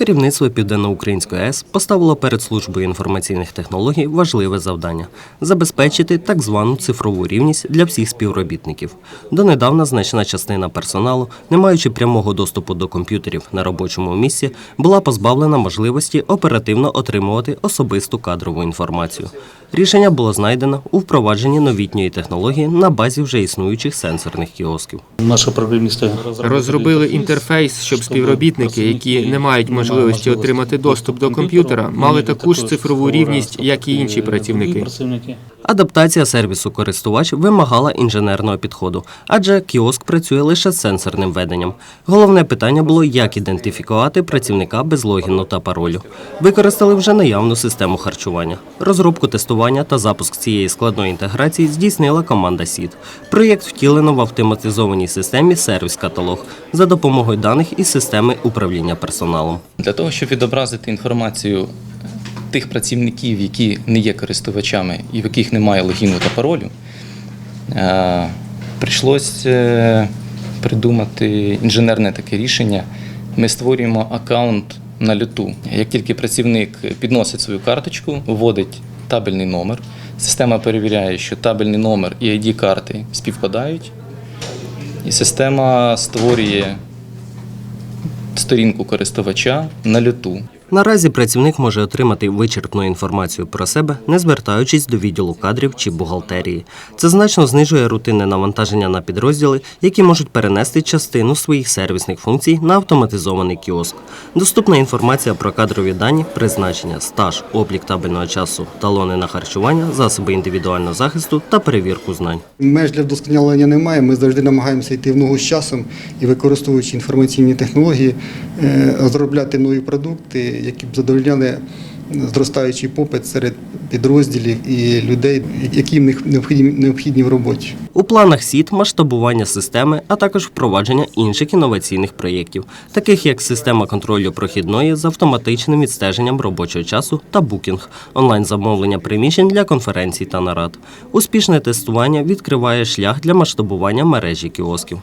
Керівництво Південноукраїнської АЕС поставило перед службою інформаційних технологій важливе завдання забезпечити так звану цифрову рівність для всіх співробітників. Донедавна значна частина персоналу, не маючи прямого доступу до комп'ютерів на робочому місці, була позбавлена можливості оперативно отримувати особисту кадрову інформацію. Рішення було знайдено у впровадженні новітньої технології на базі вже існуючих сенсорних кіосків. Програмісти Розробили інтерфейс, щоб співробітники, які не мають можливості отримати доступ до комп'ютера, мали таку ж цифрову рівність, як і інші працівники. Адаптація сервісу користувач вимагала інженерного підходу, адже кіоск працює лише з сенсорним веденням. Головне питання було, як ідентифікувати працівника без логіну та паролю. Використали вже наявну систему харчування. Розробку тестування та запуск цієї складної інтеграції здійснила команда СІД. Проєкт втілено в автоматизованій системі сервіс-каталог за допомогою даних із системи управління персоналом. Для того, щоб відобразити інформацію тих працівників, які не є користувачами і в яких немає логіну та паролю, е, прийшлося е, придумати інженерне таке рішення. Ми створюємо аккаунт на люту. Як тільки працівник підносить свою карточку, вводить табельний номер, система перевіряє, що табельний номер і ID карти співпадають, і система створює сторінку користувача на люту. Наразі працівник може отримати вичерпну інформацію про себе, не звертаючись до відділу кадрів чи бухгалтерії. Це значно знижує рутинне навантаження на підрозділи, які можуть перенести частину своїх сервісних функцій на автоматизований кіоск. Доступна інформація про кадрові дані, призначення, стаж, облік табельного часу, талони на харчування, засоби індивідуального захисту та перевірку знань. Меж для вдосконалення немає. Ми завжди намагаємося йти в ногу з часом і використовуючи інформаційні технології, е, розробляти нові продукти, які б задовольняли зростаючий попит серед підрозділів і людей, які їм необхідні, необхідні в роботі. У планах СІД масштабування системи, а також впровадження інших інноваційних проєктів, таких як система контролю прохідної з автоматичним відстеженням робочого часу та букінг, онлайн-замовлення приміщень для конференцій та нарад. Успішне тестування відкриває шлях для масштабування мережі кіосків.